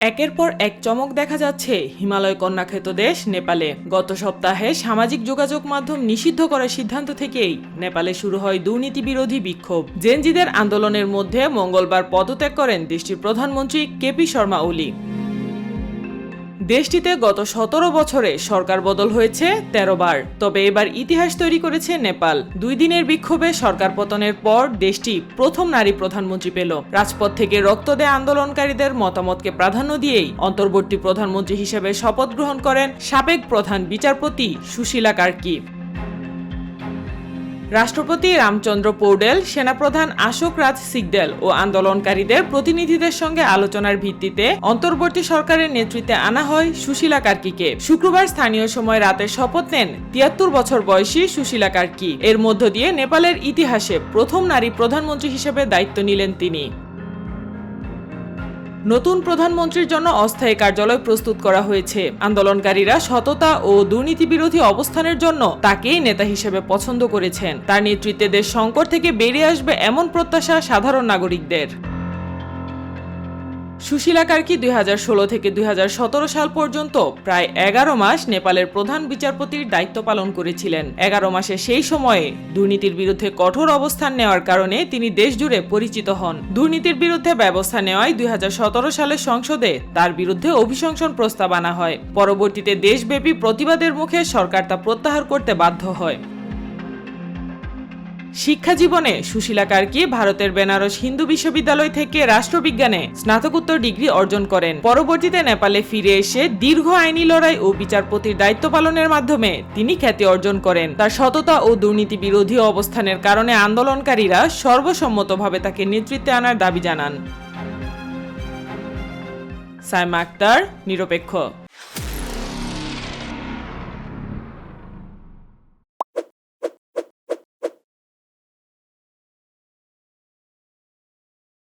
একের পর এক চমক দেখা যাচ্ছে হিমালয় কন্যাক্ষেত দেশ নেপালে। গত সপ্তাহে সামাজিক যোগাযোগ মাধ্যম নিষিদ্ধ করার সিদ্ধান্ত থেকেই নেপালে শুরু হয় দুর্নীতি বিরোধী বিক্ষোভ। জেনজিদের আন্দোলনের মধ্যে মঙ্গলবার পদত্যাগ করেন দেশটির প্রধানমন্ত্রী কেপি শর্মা ওলি। দেশটিতে গত সতেরো বছরে সরকার বদল হয়েছে তেরো বার। তবে এবার ইতিহাস তৈরি করেছে নেপাল। দুই দিনের বিক্ষোভে সরকার পতনের পর দেশটি প্রথম নারী প্রধানমন্ত্রী পেল। রাজপথ থেকে রক্ত দেয় আন্দোলনকারীদের মতামতকে প্রাধান্য দিয়েই অন্তর্বর্তী প্রধানমন্ত্রী হিসেবে শপথ গ্রহণ করেন সাবেক প্রধান বিচারপতি সুশীলা কার্কি। রাষ্ট্রপতি রামচন্দ্র পৌডেল, সেনাপ্রধান অশোক রাজ সিগদেল ও আন্দোলনকারীদের প্রতিনিধিদের সঙ্গে আলোচনার ভিত্তিতে অন্তর্বর্তী সরকারের নেতৃত্বে আনা হয় সুশীলা কার্কিকে। শুক্রবার স্থানীয় সময় রাতে শপথ নেন তিয়াত্তর বছর বয়সী সুশীলা কার্কি। এর মধ্য দিয়ে নেপালের ইতিহাসে প্রথম নারী প্রধানমন্ত্রী হিসেবে দায়িত্ব নিলেন তিনি। নতুন প্রধানমন্ত্রীর জন্য অস্থায়ী কার্যালয় প্রস্তুত করা হয়েছে। আন্দোলনকারীরা সততা ও দুর্নীতি বিরোধী অবস্থানের জন্য তাকেই নেতা হিসেবে পছন্দ করেছেন। তার নেতৃত্বে দেশ সংকট থেকে বেরিয়ে আসবে এমন প্রত্যাশা সাধারণ নাগরিকদের। সুশীলা কার্কি দুই হাজার ষোলো থেকে দুই হাজার সতেরো সাল পর্যন্ত প্রায় এগারো মাস নেপালের প্রধান বিচারপতির দায়িত্ব পালন করেছিলেন। এগারো মাসে সেই সময়ে দুর্নীতির বিরুদ্ধে কঠোর অবস্থান নেওয়ার কারণে তিনি দেশজুড়ে পরিচিত হন। দুর্নীতির বিরুদ্ধে ব্যবস্থা নেওয়ায় দুই হাজার সতেরো সালের সংসদে তার বিরুদ্ধে অভিশংসন প্রস্তাব আনা হয়। পরবর্তীতে দেশব্যাপী প্রতিবাদের মুখে সরকার তা প্রত্যাহার করতে বাধ্য হয়। শিক্ষা জীবনে সুশীলা কার্কি ভারতের বেনারস হিন্দু বিশ্ববিদ্যালয় থেকে রাষ্ট্রবিজ্ঞানে স্নাতকোত্তর ডিগ্রি অর্জন করেন। পরবর্তীতে নেপালে ফিরে এসে দীর্ঘ আইনি লড়াই ও বিচারপতির দায়িত্ব পালনের মাধ্যমে তিনি খ্যাতি অর্জন করেন। তার সততা ও দুর্নীতি বিরোধী অবস্থানের কারণে আন্দোলনকারীরা সর্বসম্মতভাবে তাকে নেতৃত্বে আনার দাবি জানান। সাইমা আক্তার, নিরপেক্ষ।